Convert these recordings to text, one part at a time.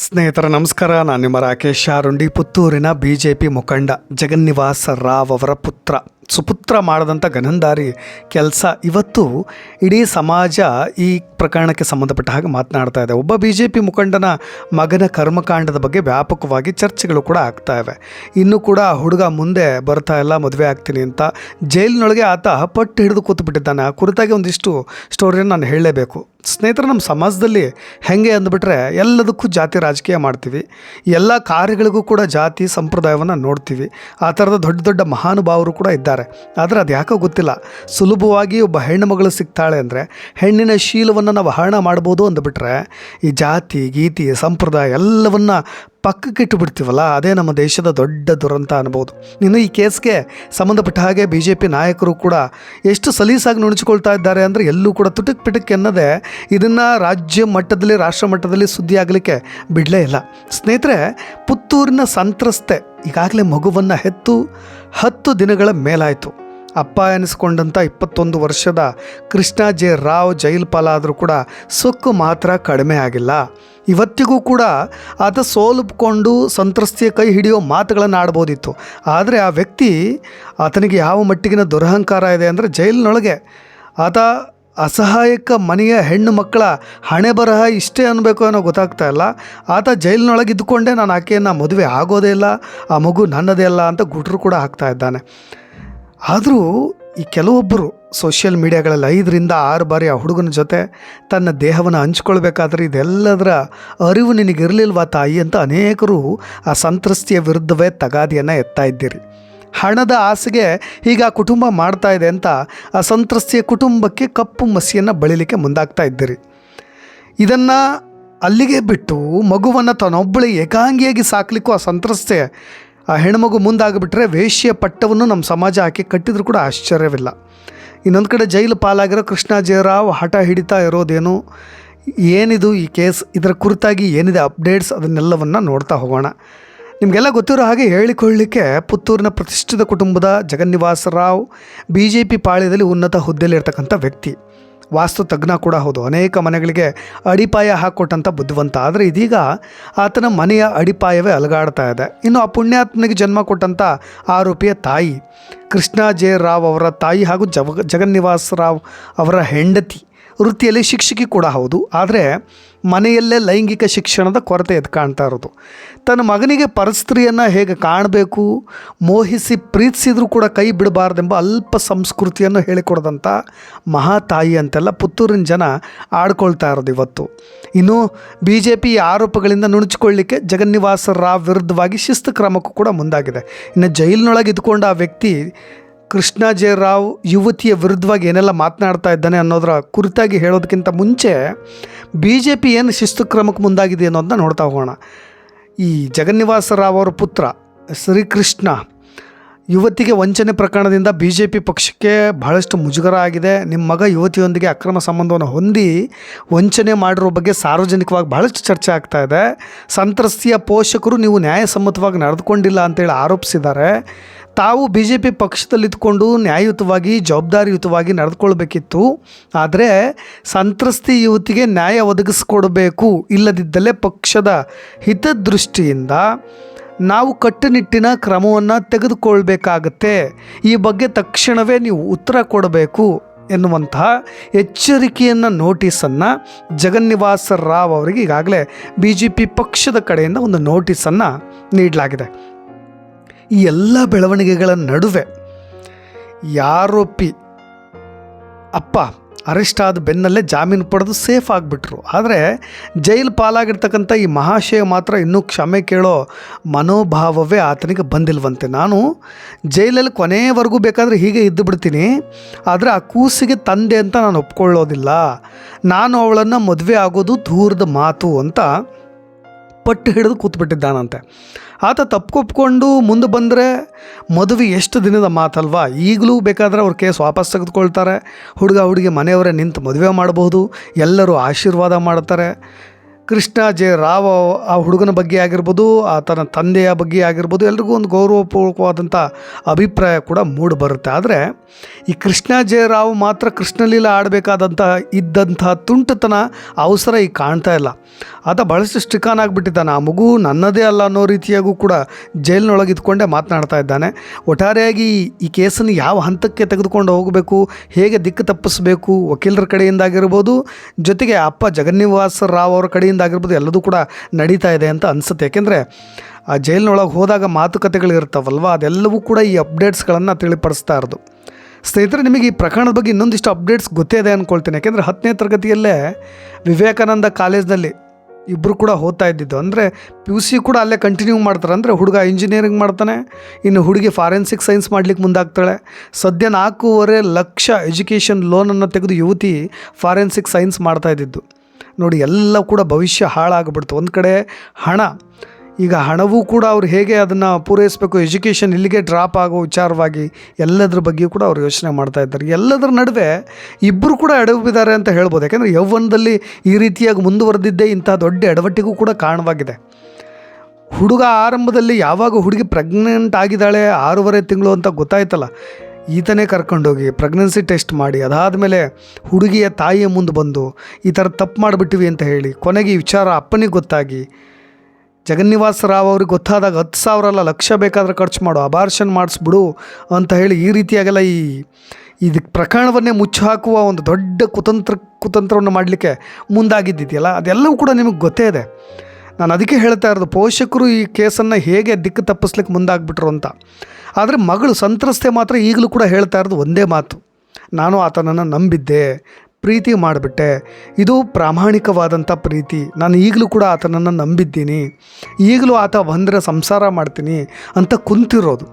ಸ್ನೇಹಿತರ, ನಮಸ್ಕಾರ. ನಾನು ನಿಮ್ಮ ರಾಕೇಶ್ ಶಾರುಂಡಿ ಪುತ್ತೂರಿನ ಬಿ ಜೆ ಪಿ ಮುಖಂಡ ಜಗನ್ನಿವಾಸ ರಾವ್ ಅವರ ಪುತ್ರ. ಸುಪುತ್ರ ಮಾಡದಂಥ ಗನಂದಾರಿ ಕೆಲಸ. ಇವತ್ತು ಇಡೀ ಸಮಾಜ ಈ ಪ್ರಕರಣಕ್ಕೆ ಸಂಬಂಧಪಟ್ಟ ಹಾಗೆ ಮಾತನಾಡ್ತಾ ಇದೆ. ಒಬ್ಬ ಬಿ ಜೆ ಪಿ ಮುಖಂಡನ ಮಗನ ಕರ್ಮಕಾಂಡದ ಬಗ್ಗೆ ವ್ಯಾಪಕವಾಗಿ ಚರ್ಚೆಗಳು ಕೂಡ ಆಗ್ತಾ ಇವೆ. ಇನ್ನೂ ಕೂಡ ಹುಡುಗ ಮುಂದೆ ಬರ್ತಾ ಇಲ್ಲ, ಮದುವೆ ಆಗ್ತೀನಿ ಅಂತ. ಜೈಲಿನೊಳಗೆ ಆತ ಪಟ್ಟು ಹಿಡಿದು ಕೂತ್ಬಿಟ್ಟಿದ್ದಾನೆ. ಆ ಕುರಿತಾಗಿ ಒಂದಿಷ್ಟು ಸ್ಟೋರಿಯನ್ನು ನಾನು ಹೇಳಲೇಬೇಕು. ಸ್ನೇಹಿತರೆ, ನಮ್ಮ ಸಮಾಜದಲ್ಲಿ ಹೆಂಗೆ ಅಂದ್ಬಿಟ್ರೆ ಎಲ್ಲದಕ್ಕೂ ಜಾತಿ ರಾಜಕೀಯ ಮಾಡ್ತೀವಿ. ಎಲ್ಲ ಕಾರ್ಯಗಳಿಗೂ ಕೂಡ ಜಾತಿ ಸಂಪ್ರದಾಯವನ್ನು ನೋಡ್ತೀವಿ. ಆ ಥರದ ದೊಡ್ಡ ದೊಡ್ಡ ಮಹಾನುಭಾವರು ಕೂಡ ಇದ್ದಾರೆ. ಆದರೆ ಅದು ಯಾಕೋ ಗೊತ್ತಿಲ್ಲ. ಸುಲಭವಾಗಿ ಒಬ್ಬ ಹೆಣ್ಣು ಮಗಳು ಸಿಗ್ತಾಳೆ ಅಂದರೆ ಹೆಣ್ಣಿನ ಶೀಲವನ್ನು ನಾವು ಹರಣ ಮಾಡ್ಬೋದು ಅಂದ್ಬಿಟ್ರೆ ಈ ಜಾತಿ, ಗೀತಿ, ಸಂಪ್ರದಾಯ ಎಲ್ಲವನ್ನ ಪಕ್ಕಕ್ಕೆ ಇಟ್ಟು ಬಿಡ್ತೀವಲ್ಲ ಅದೇ ನಮ್ಮ ದೇಶದ ದೊಡ್ಡ ದುರಂತ ಅನ್ಬೋದು. ಇನ್ನು ಈ ಕೇಸ್ಗೆ ಸಂಬಂಧಪಟ್ಟ ಹಾಗೆ ಬಿ ಜೆ ಪಿ ನಾಯಕರು ಕೂಡ ಎಷ್ಟು ಸಲೀಸಾಗಿ ನುಣುಚಿಕೊಳ್ತಾ ಇದ್ದಾರೆ ಅಂದರೆ ಎಲ್ಲೂ ಕೂಡ ತುಟುಕ್ ಪಿಟುಕ್ ಎನ್ನದೆ ಇದನ್ನು ರಾಜ್ಯ ಮಟ್ಟದಲ್ಲಿ, ರಾಷ್ಟ್ರ ಮಟ್ಟದಲ್ಲಿ ಸುದ್ದಿ ಆಗಲಿಕ್ಕೆ ಬಿಡಲೇ ಇಲ್ಲ. ಸ್ನೇಹಿತರೆ, ಪುತ್ತೂರಿನ ಸಂತ್ರಸ್ತೆ ಈಗಾಗಲೇ ಮಗುವನ್ನು ಹೆತ್ತು ಹತ್ತು ದಿನಗಳ ಮೇಲಾಯಿತು. ಅಪ್ಪ ಎನಿಸ್ಕೊಂಡಂಥ ಇಪ್ಪತ್ತೊಂದು ವರ್ಷದ ಕೃಷ್ಣ ಜೆ ರಾವ್ ಜೈಲ್ ಆದರೂ ಕೂಡ ಸೊಕ್ಕು ಮಾತ್ರ ಕಡಿಮೆ ಆಗಿಲ್ಲ. ಇವತ್ತಿಗೂ ಕೂಡ ಆತ ಸೋಲುಪ್ಕೊಂಡು ಸಂತ್ರಸ್ತೆಯ ಕೈ ಹಿಡಿಯೋ ಮಾತುಗಳನ್ನು ಆಡ್ಬೋದಿತ್ತು. ಆದರೆ ಆ ವ್ಯಕ್ತಿ ಆತನಿಗೆ ಯಾವ ಮಟ್ಟಿಗಿನ ದುರಹಂಕಾರ ಇದೆ ಅಂದರೆ ಜೈಲಿನೊಳಗೆ. ಆತ ಅಸಹಾಯಕ ಮನೆಯ ಹೆಣ್ಣು ಮಕ್ಕಳ ಹಣೆ ಬರಹ ಇಷ್ಟೇ ಅನ್ನಬೇಕು ಅನ್ನೋ ಗೊತ್ತಾಗ್ತಾ ಇಲ್ಲ. ಆತ ಜೈಲಿನೊಳಗೆ ಇದ್ದುಕೊಂಡೇ ನಾನು ಆಕೆಯನ್ನು ಮದುವೆ ಆಗೋದೇ ಇಲ್ಲ, ಆ ಮಗು ನನ್ನದೇ ಅಲ್ಲ ಅಂತ ಗುಟ್ರು ಕೂಡ ಹಾಕ್ತಾ ಇದ್ದಾನೆ. ಆದರೂ ಈ ಕೆಲವೊಬ್ಬರು ಸೋಷಿಯಲ್ ಮೀಡಿಯಾಗಳಲ್ಲಿ ಐದರಿಂದ ಆರು ಬಾರಿ ಆ ಹುಡುಗನ ಜೊತೆ ತನ್ನ ದೇಹವನ್ನು ಹಂಚ್ಕೊಳ್ಬೇಕಾದ್ರೆ ಇದೆಲ್ಲದರ ಅರಿವು ನಿನಗಿರಲಿಲ್ವಾ ತಾಯಿ ಅಂತ ಅನೇಕರು ಆ ಸಂತ್ರಸ್ತಿಯ ವಿರುದ್ಧವೇ ತಗಾದಿಯನ್ನು ಎತ್ತಾ ಇದ್ದೀರಿ. ಹಣದ ಆಸೆಗೆ ಈಗ ಕುಟುಂಬ ಮಾಡ್ತಾ ಇದೆ ಅಂತ ಆ ಸಂತ್ರಸ್ತಿಯ ಕುಟುಂಬಕ್ಕೆ ಕಪ್ಪು ಮಸಿಯನ್ನು ಬಳಿಲಿಕ್ಕೆ ಮುಂದಾಗ್ತಾ ಇದ್ದೀರಿ. ಇದನ್ನು ಅಲ್ಲಿಗೆ ಬಿಟ್ಟು ಮಗುವನ್ನು ತಾನೊಬ್ಬಳೆ ಏಕಾಂಗಿಯಾಗಿ ಸಾಕಲಿಕ್ಕೂ ಆ ಸಂತ್ರಸ್ತೆ ಆ ಹೆಣ್ಮಗು ಮುಂದಾಗಿಬಿಟ್ರೆ ವೇಶ್ಯ ಪಟ್ಟವನ್ನು ನಮ್ಮ ಸಮಾಜ ಹಾಕಿ ಕಟ್ಟಿದ್ರು ಕೂಡ ಆಶ್ಚರ್ಯವಿಲ್ಲ. ಇನ್ನೊಂದು ಕಡೆ ಜೈಲು ಪಾಲಾಗಿರೋ ಕೃಷ್ಣ ಜಯರಾವ್ ಹಠ ಹಿಡಿತಾ ಇರೋದೇನು? ಏನಿದು ಈ ಕೇಸ್? ಇದರ ಕುರಿತಾಗಿ ಏನಿದೆ ಅಪ್ಡೇಟ್ಸ್? ಅದನ್ನೆಲ್ಲವನ್ನು ನೋಡ್ತಾ ಹೋಗೋಣ. ನಿಮಗೆಲ್ಲ ಗೊತ್ತಿರೋ ಹಾಗೆ ಹೇಳಿಕೊಳ್ಳಲಿಕ್ಕೆ ಪುತ್ತೂರಿನ ಪ್ರತಿಷ್ಠಿತ ಕುಟುಂಬದ ಜಗನ್ನಿವಾಸರಾವ್ ಬಿ ಜೆ ಪಿ ಪಾಳ್ಯದಲ್ಲಿ ಉನ್ನತ ಹುದ್ದೆಯಲ್ಲಿರ್ತಕ್ಕಂಥ ವ್ಯಕ್ತಿ. ವಾಸ್ತು ತಜ್ಞ ಕೂಡ ಹೌದು. ಅನೇಕ ಮನೆಗಳಿಗೆ ಅಡಿಪಾಯ ಹಾಕ್ಕೊಟ್ಟಂಥ ಬುದ್ಧಿವಂತ. ಆದರೆ ಇದೀಗ ಆತನ ಮನೆಯ ಅಡಿಪಾಯವೇ ಅಲಗಾಡ್ತಾ ಇದೆ. ಇನ್ನು ಆ ಪುಣ್ಯಾತ್ಮನಿಗೆ ಜನ್ಮ ಕೊಟ್ಟಂಥ ಆರೋಪಿಯ ತಾಯಿ, ಕೃಷ್ಣ ಜೆ ರಾವ್ ಅವರ ತಾಯಿ ಹಾಗೂ ಜವ, ಜಗನ್ನಿವಾಸ್ ರಾವ್ ಅವರ ಹೆಂಡತಿ ವೃತ್ತಿಯಲ್ಲಿ ಶಿಕ್ಷಕಿ ಕೂಡ ಹೌದು. ಆದರೆ ಮನೆಯಲ್ಲೇ ಲೈಂಗಿಕ ಶಿಕ್ಷಣದ ಕೊರತೆ ಎದ್ದು ಕಾಣ್ತಾ ಇರೋದು. ತನ್ನ ಮಗನಿಗೆ ಪರಸ್ತ್ರೀಯನ್ನು ಹೇಗೆ ಕಾಣಬೇಕು, ಮೋಹಿಸಿ ಪ್ರೀತಿಸಿದರೂ ಕೂಡ ಕೈ ಬಿಡಬಾರ್ದೆಂಬ ಅಲ್ಪ ಸಂಸ್ಕೃತಿಯನ್ನು ಹೇಳಿಕೊಡದಂಥ ಮಹಾತಾಯಿ ಅಂತೆಲ್ಲ ಪುತ್ತೂರಿನ ಜನ ಆಡ್ಕೊಳ್ತಾ ಇರೋದು ಇವತ್ತು. ಇನ್ನು ಬಿ ಜೆ ಪಿ ಆರೋಪಗಳಿಂದ ನುಣುಚಿಕೊಳ್ಳಿಕ್ಕೆ ಜಗನ್ನಿವಾಸ ರಾವ್ ವಿರುದ್ಧವಾಗಿ ಶಿಸ್ತು ಕ್ರಮಕ್ಕೂ ಕೂಡ ಮುಂದಾಗಿದೆ. ಇನ್ನು ಜೈಲಿನೊಳಗೆ ಇದ್ಕೊಂಡು ಆ ವ್ಯಕ್ತಿ ಕೃಷ್ಣ ಜೆ ರಾವ್ ಯುವತಿಯ ವಿರುದ್ಧವಾಗಿ ಏನೆಲ್ಲ ಮಾತನಾಡ್ತಾ ಇದ್ದಾನೆ ಅನ್ನೋದರ ಕುರಿತಾಗಿ ಹೇಳೋದಕ್ಕಿಂತ ಮುಂಚೆ ಬಿ ಜೆ ಪಿ ಏನು ಶಿಸ್ತು ಕ್ರಮಕ್ಕೆ ಮುಂದಾಗಿದೆ ಅನ್ನೋದನ್ನ ನೋಡ್ತಾ ಹೋಗೋಣ. ಈ ಜಗನ್ನಿವಾಸ ರಾವ್ ಅವರ ಪುತ್ರ ಶ್ರೀಕೃಷ್ಣ ಯುವತಿಗೆ ವಂಚನೆ ಪ್ರಕರಣದಿಂದ ಬಿ ಜೆ ಪಿ ಪಕ್ಷಕ್ಕೆ ಬಹಳಷ್ಟು ಮುಜುಗರ ಆಗಿದೆ. ನಿಮ್ಮ ಮಗ ಯುವತಿಯೊಂದಿಗೆ ಅಕ್ರಮ ಸಂಬಂಧವನ್ನು ಹೊಂದಿ ವಂಚನೆ ಮಾಡಿರೋ ಬಗ್ಗೆ ಸಾರ್ವಜನಿಕವಾಗಿ ಬಹಳಷ್ಟು ಚರ್ಚೆ ಆಗ್ತಾ ಇದೆ. ಸಂತ್ರಸ್ತಿಯ ಪೋಷಕರು ನೀವು ನ್ಯಾಯಸಮ್ಮತವಾಗಿ ನಡೆದುಕೊಂಡಿಲ್ಲ ಅಂತೇಳಿ ಆರೋಪಿಸಿದ್ದಾರೆ. ತಾವು ಬಿ ಜೆ ಪಿ ಪಕ್ಷದಲ್ಲಿದ್ದುಕೊಂಡು ನ್ಯಾಯಯುತವಾಗಿ, ಜವಾಬ್ದಾರಿಯುತವಾಗಿ ನಡೆದುಕೊಳ್ಬೇಕಿತ್ತು. ಆದರೆ ಸಂತ್ರಸ್ತಿ ಯುವತಿಗೆ ನ್ಯಾಯ ಒದಗಿಸ್ಕೊಡಬೇಕು ಇಲ್ಲದಿದ್ದಲ್ಲೇ ಪಕ್ಷದ ಹಿತದೃಷ್ಟಿಯಿಂದ ನಾವು ಕಟ್ಟುನಿಟ್ಟಿನ ಕ್ರಮವನ್ನು ತೆಗೆದುಕೊಳ್ಬೇಕಾಗತ್ತೆ. ಈ ಬಗ್ಗೆ ತಕ್ಷಣವೇ ನೀವು ಉತ್ತರ ಕೊಡಬೇಕು ಎನ್ನುವಂತಹ ಎಚ್ಚರಿಕೆಯನ್ನು, ನೋಟಿಸನ್ನು ಜಗನ್ನಿವಾಸ ರಾವ್ ಅವರಿಗೆ ಈಗಾಗಲೇ ಬಿ ಜೆ ಪಿ ಪಕ್ಷದ ಕಡೆಯಿಂದ ಒಂದು ನೋಟಿಸನ್ನು ನೀಡಲಾಗಿದೆ. ಈ ಎಲ್ಲ ಬೆಳವಣಿಗೆಗಳ ನಡುವೆ ಯಾರೋಪಿ ಅಪ್ಪ ಅರೆಸ್ಟ್ ಆದ ಬೆನ್ನಲ್ಲೇ ಜಾಮೀನು ಪಡೆದು ಸೇಫ್ ಆಗಿಬಿಟ್ರು. ಆದರೆ ಜೈಲು ಪಾಲಾಗಿರ್ತಕ್ಕಂಥ ಈ ಮಹಾಶಯ ಮಾತ್ರ ಇನ್ನೂ ಕ್ಷಮೆ ಕೇಳೋ ಮನೋಭಾವವೇ ಆತನಿಗೆ ಬಂದಿಲ್ವಂತೆ. ನಾನು ಜೈಲಲ್ಲಿ ಕೊನೆಯವರೆಗೂ ಬೇಕಾದರೆ ಹೀಗೆ ಇದ್ದು ಬಿಡ್ತೀನಿ. ಆದರೆ ಆ ಕೂಸಿಗೆ ತಂದೆ ಅಂತ ನಾನು ಒಪ್ಕೊಳ್ಳೋದಿಲ್ಲ. ನಾನು ಅವಳನ್ನು ಮದುವೆ ಆಗೋದು ದೂರದ ಮಾತು ಅಂತ ಪಟ್ಟು ಹಿಡಿದು ಕೂತ್ಬಿಟ್ಟಿದ್ದಾನಂತೆ. ಆತ ತಪ್ಕೊಪ್ಕೊಂಡು ಮುಂದೆ ಬಂದರೆ ಮದುವೆ ಎಷ್ಟು ದಿನದ ಮಾತಲ್ವಾ? ಈಗಲೂ ಬೇಕಾದರೆ ಅವ್ರ ಕೇಸ್ ವಾಪಸ್ ತೆಗೆದುಕೊಳ್ತಾರೆ. ಹುಡುಗ ಹುಡುಗಿ ಮನೆಯವರೇ ನಿಂತು ಮದುವೆ ಮಾಡಬಹುದು. ಎಲ್ಲರೂ ಆಶೀರ್ವಾದ ಮಾಡ್ತಾರೆ ಕೃಷ್ಣ ಜೆ ರಾವ್ ಆ ಹುಡುಗನ ಬಗ್ಗೆ ಆಗಿರ್ಬೋದು ಆತನ ತಂದೆಯ ಬಗ್ಗೆ ಆಗಿರ್ಬೋದು, ಎಲ್ರಿಗೂ ಒಂದು ಗೌರವಪೂರ್ವಕವಾದಂಥ ಅಭಿಪ್ರಾಯ ಕೂಡ ಮೂಡಿ ಬರುತ್ತೆ. ಆದರೆ ಈ ಕೃಷ್ಣ ಜೆ ರಾವ್ ಮಾತ್ರ ಕೃಷ್ಣಲೀಲ ಆಡಬೇಕಾದಂಥ ಇದ್ದಂಥ ತುಂಟತನ ಅವಸರ ಈಗ ಕಾಣ್ತಾ ಇಲ್ಲ. ಆತ ಭಾಳಷ್ಟು ಸ್ಟಿಕಾನ್ ಆಗಿಬಿಟ್ಟಿದ್ದಾನೆ. ಆ ಮಗು ನನ್ನದೇ ಅಲ್ಲ ಅನ್ನೋ ರೀತಿಯಾಗೂ ಕೂಡ ಜೈಲಿನೊಳಗೆ ಇದ್ಕೊಂಡೇ ಮಾತನಾಡ್ತಾ ಇದ್ದಾನೆ. ಒಟ್ಟಾರೆಯಾಗಿ ಈ ಕೇಸನ್ನು ಯಾವ ಹಂತಕ್ಕೆ ತೆಗೆದುಕೊಂಡು ಹೋಗಬೇಕು, ಹೇಗೆ ದಿಕ್ಕು ತಪ್ಪಿಸಬೇಕು, ವಕೀಲರ ಕಡೆಯಿಂದ ಆಗಿರ್ಬೋದು ಜೊತೆಗೆ ಅಪ್ಪ ಜಗನ್ನಿವಾಸ ರಾವ್ ಅವರ ಕಡೆಯಿಂದ ಆಗಿರ್ಬೋದು ಎಲ್ಲದೂ ಕೂಡ ನಡೀತಾ ಇದೆ ಅಂತ ಅನಿಸುತ್ತೆ. ಯಾಕೆಂದರೆ, ಆ ಜೈಲಿನೊಳಗೆ ಹೋದಾಗ ಮಾತುಕತೆಗಳಿರ್ತಾವಲ್ವ, ಅದೆಲ್ಲವೂ ಕೂಡ ಈ ಅಪ್ಡೇಟ್ಸ್ಗಳನ್ನು ತಿಳಿಪಡಿಸ್ತಾ ಇರೋದು. ಸ್ನೇಹಿತರೆ, ನಿಮಗೆ ಈ ಪ್ರಕರಣದ ಬಗ್ಗೆ ಇನ್ನೊಂದಿಷ್ಟು ಅಪ್ಡೇಟ್ಸ್ ಗೊತ್ತೇ ಇದೆ ಅಂದ್ಕೊಳ್ತೀನಿ ಯಾಕೆಂದರೆ ಹತ್ತನೇ ತರಗತಿಯಲ್ಲೇ ವಿವೇಕಾನಂದ ಕಾಲೇಜ್ನಲ್ಲಿ ಇಬ್ಬರು ಕೂಡ ಓದ್ತಾ ಇದ್ದಿದ್ದು. ಅಂದರೆ ಪಿ ಯು ಸಿ ಕೂಡ ಅಲ್ಲೇ ಕಂಟಿನ್ಯೂ ಮಾಡ್ತಾರೆ. ಅಂದರೆ ಹುಡುಗ ಇಂಜಿನಿಯರಿಂಗ್ ಮಾಡ್ತಾನೆ, ಇನ್ನು ಹುಡುಗಿ ಫಾರೆನ್ಸಿಕ್ ಸೈನ್ಸ್ ಮಾಡ್ಲಿಕ್ಕೆ ಮುಂದಾಗ್ತಾಳೆ. ಸದ್ಯ ನಾಲ್ಕೂವರೆ ಲಕ್ಷ ಎಜುಕೇಷನ್ ಲೋನನ್ನು ತೆಗೆದು ಯುವತಿ ಫಾರೆನ್ಸಿಕ್ ಸೈನ್ಸ್ ಮಾಡ್ತಾ ಇದ್ದಿದ್ದು. ನೋಡಿ, ಎಲ್ಲ ಕೂಡ ಭವಿಷ್ಯ ಹಾಳಾಗ್ಬಿಡ್ತು. ಒಂದು ಕಡೆ ಹಣ. ಈಗ ಹಣವೂ ಕೂಡ ಅವ್ರು ಹೇಗೆ ಅದನ್ನು ಪೂರೈಸಬೇಕು? ಎಜುಕೇಷನ್ ಇಲ್ಲಿಗೆ ಡ್ರಾಪ್ ಆಗೋ ವಿಚಾರವಾಗಿ ಎಲ್ಲದ್ರ ಬಗ್ಗೆಯೂ ಕೂಡ ಅವ್ರು ಯೋಚನೆ ಮಾಡ್ತಾ ಇದ್ದಾರೆ. ಎಲ್ಲದರ ನಡುವೆ ಇಬ್ಬರು ಕೂಡ ಎಡವಿದ್ದಾರೆ ಅಂತ ಹೇಳ್ಬೋದು. ಯಾಕೆಂದರೆ ಯೌವನದಲ್ಲಿ ಈ ರೀತಿಯಾಗಿ ಮುಂದುವರೆದಿದ್ದೇ ಇಂಥ ದೊಡ್ಡ ಎಡವಟ್ಟಿಗೂ ಕೂಡ ಕಾರಣವಾಗಿದೆ. ಹುಡುಗ ಆರಂಭದಲ್ಲಿ ಯಾವಾಗ ಹುಡುಗಿ ಪ್ರೆಗ್ನೆಂಟ್ ಆಗಿದ್ದಾಳೆ? ಆರೂವರೆ ತಿಂಗಳು ಅಂತ ಗೊತ್ತಾಯ್ತಲ್ಲ. ಈತನೇ ಕರ್ಕೊಂಡೋಗಿ ಪ್ರೆಗ್ನೆನ್ಸಿ ಟೆಸ್ಟ್ ಮಾಡಿ ಅದಾದ ಮೇಲೆ ಹುಡುಗಿಯ ತಾಯಿಯ ಮುಂದೆ ಬಂದು ಈ ಥರ ತಪ್ಪು ಮಾಡಿಬಿಟ್ಟಿವಿ ಅಂತ ಹೇಳಿ ಕೊನೆಗೆ ಈ ವಿಚಾರ ಅಪ್ಪನಿಗೆ ಗೊತ್ತಾಗಿ. ಜಗನ್ನಿವಾಸ ರಾವ್ ಅವ್ರಿಗೆ ಗೊತ್ತಾದಾಗ ಹತ್ತು ಸಾವಿರ ಅಲ್ಲ, ಲಕ್ಷ ಬೇಕಾದ್ರೆ ಖರ್ಚು ಮಾಡು ಅಬಾರ್ಷನ್ ಮಾಡಿಸ್ಬಿಡು ಅಂತ ಹೇಳಿ ಈ ರೀತಿಯಾಗೆಲ್ಲ ಈ ಇದಕ್ಕೆ ಪ್ರಕರಣವನ್ನೇ ಮುಚ್ಚಿ ಹಾಕುವ ಒಂದು ದೊಡ್ಡ ಕುತಂತ್ರ, ಕುತಂತ್ರವನ್ನು ಮಾಡಲಿಕ್ಕೆ ಮುಂದಾಗಿದ್ದಿದೆಯಲ್ಲ, ಅದೆಲ್ಲವೂ ಕೂಡ ನಿಮಗೆ ಗೊತ್ತೇ ಇದೆ. ನಾನು ಅದಕ್ಕೆ ಹೇಳ್ತಾ ಇರೋದು, ಪೋಷಕರು ಈ ಕೇಸನ್ನು ಹೇಗೆ ದಿಕ್ಕು ತಪ್ಪಿಸ್ಲಿಕ್ಕೆ ಮುಂದಾಗ್ಬಿಟ್ರು ಅಂತ. ಆದರೆ ಮಗಳು ಸಂತ್ರಸ್ತೆ ಮಾತ್ರ ಈಗಲೂ ಕೂಡ ಹೇಳ್ತಾ ಇರೋದು ಒಂದೇ ಮಾತು. ನಾನು ಆತನನ್ನು ನಂಬಿದ್ದೆ ಪ್ರೀತಿ ಮಾಡಿಬಿಟ್ಟೆ. ಇದು ಪ್ರಾಮಾಣಿಕವಾದಂಥ ಪ್ರೀತಿ. ನಾನು ಈಗಲೂ ಕೂಡ ಆತನನ್ನು ನಂಬಿದ್ದೀನಿ. ಈಗಲೂ ಆತ ಬಂದರೆ ಸಂಸಾರ ಮಾಡ್ತೀನಿ ಅಂತ ಕುಂತಿರೋದು.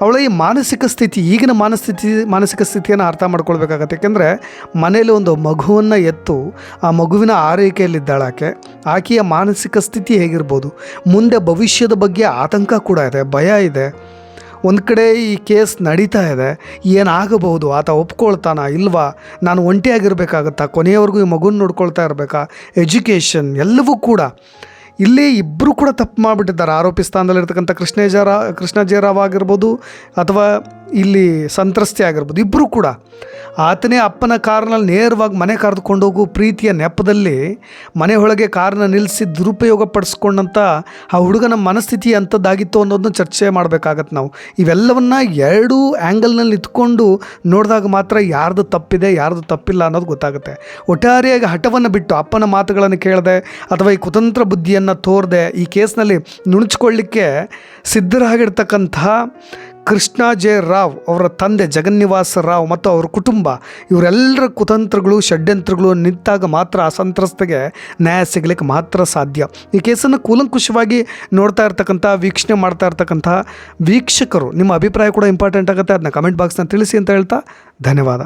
ಅವಳ ಈ ಮಾನಸಿಕ ಸ್ಥಿತಿ, ಈಗಿನ ಮಾನಸ್ಥಿತಿ, ಮಾನಸಿಕ ಸ್ಥಿತಿಯನ್ನು ಅರ್ಥ ಮಾಡ್ಕೊಳ್ಬೇಕಾಗತ್ತೆ. ಏಕೆಂದರೆ ಮನೇಲಿ ಒಂದು ಮಗುವನ್ನು ಎತ್ತು ಆ ಮಗುವಿನ ಆರೈಕೆಯಲ್ಲಿದ್ದಾಳೆ ಆಕೆ. ಆಕೆಯ ಮಾನಸಿಕ ಸ್ಥಿತಿ ಹೇಗಿರ್ಬೋದು? ಮುಂದೆ ಭವಿಷ್ಯದ ಬಗ್ಗೆ ಆತಂಕ ಕೂಡ ಇದೆ, ಭಯ ಇದೆ. ಒಂದು ಕಡೆ ಈ ಕೇಸ್ ನಡೀತಾ ಇದೆ, ಏನಾಗಬಹುದು? ಆತ ಒಪ್ಕೊಳ್ತಾನ ಇಲ್ವಾ? ನಾನು ಒಂಟಿಯಾಗಿರಬೇಕಾಗತ್ತಾ? ಕೊನೆಯವರೆಗೂ ಈ ಮಗುನ ನೋಡ್ಕೊಳ್ತಾ ಇರಬೇಕಾ? ಎಜುಕೇಷನ್ ಎಲ್ಲವೂ ಕೂಡ. ಇಲ್ಲಿ ಇಬ್ಬರು ಕೂಡ ತಪ್ಪು ಮಾಡಿಬಿಟ್ಟಿದ್ದಾರೆ. ಆರೋಪಿ ಸ್ಥಾನದಲ್ಲಿರ್ತಕ್ಕಂಥ ಕೃಷ್ಣೇಜರ ಕೃಷ್ಣಜೇರಾವ್ ಕೃಷ್ಣ ಆಗಿರ್ಬೋದು ಅಥವಾ ಇಲ್ಲಿ ಸಂತ್ರಸ್ತೆ ಆಗಿರ್ಬೋದು ಇಬ್ಬರು ಕೂಡ. ಆತನೇ ಅಪ್ಪನ ಕಾರ್ನಲ್ಲಿ ನೇರವಾಗಿ ಮನೆ ಕರೆದುಕೊಂಡು ಹೋಗು ಪ್ರೀತಿಯ ನೆಪದಲ್ಲಿ ಮನೆ ಒಳಗೆ ಕಾರನ್ನ ನಿಲ್ಲಿಸಿ ದುರುಪಯೋಗ ಪಡಿಸ್ಕೊಂಡಂಥ ಆ ಹುಡುಗನ ಮನಸ್ಥಿತಿ ಅಂಥದ್ದಾಗಿತ್ತು ಅನ್ನೋದನ್ನ ಚರ್ಚೆ ಮಾಡಬೇಕಾಗತ್ತೆ ನಾವು. ಇವೆಲ್ಲವನ್ನು ಎರಡೂ ಆ್ಯಂಗಲ್ನಲ್ಲಿ ನಿಂತ್ಕೊಂಡು ನೋಡಿದಾಗ ಮಾತ್ರ ಯಾರ್ದು ತಪ್ಪಿದೆ, ಯಾರ್ದು ತಪ್ಪಿಲ್ಲ ಅನ್ನೋದು ಗೊತ್ತಾಗುತ್ತೆ. ಒಟ್ಟಾರೆಯಾಗಿ ಹಠವನ್ನು ಬಿಟ್ಟು ಅಪ್ಪನ ಮಾತುಗಳನ್ನು ಕೇಳದೆ ಅಥವಾ ಈ ಕುತಂತ್ರ ಬುದ್ಧಿಯನ್ನು ತೋರದೆ, ಈ ಕೇಸ್ನಲ್ಲಿ ನುಣುಚ್ಕೊಳ್ಳಿಕ್ಕೆ ಸಿದ್ಧರಾಗಿರ್ತಕ್ಕಂತಹ ಕೃಷ್ಣ ಜೆ ರಾವ್ ಅವರ ತಂದೆ ಜಗನ್ನಿವಾಸ ರಾವ್ ಮತ್ತು ಅವರ ಕುಟುಂಬ, ಇವರೆಲ್ಲರ ಕುತಂತ್ರಗಳು, ಷಡ್ಯಂತ್ರಗಳು ನಿಂತಾಗ ಮಾತ್ರ ಆ ಸಂತ್ರಸ್ತೆಗೆ ನ್ಯಾಯ ಸಿಗಲಿಕ್ಕೆ ಮಾತ್ರ ಸಾಧ್ಯ. ಈ ಕೇಸನ್ನು ಕೂಲಂಕುಷವಾಗಿ ನೋಡ್ತಾ ಇರ್ತಕ್ಕಂಥ, ವೀಕ್ಷಣೆ ಮಾಡ್ತಾ ಇರ್ತಕ್ಕಂಥ ವೀಕ್ಷಕರು, ನಿಮ್ಮ ಅಭಿಪ್ರಾಯ ಕೂಡ ಇಂಪಾರ್ಟೆಂಟ್ ಆಗುತ್ತೆ. ಅದನ್ನ ಕಮೆಂಟ್ ಬಾಕ್ಸ್ನ ತಿಳಿಸಿ ಅಂತ ಹೇಳ್ತಾ ಧನ್ಯವಾದ.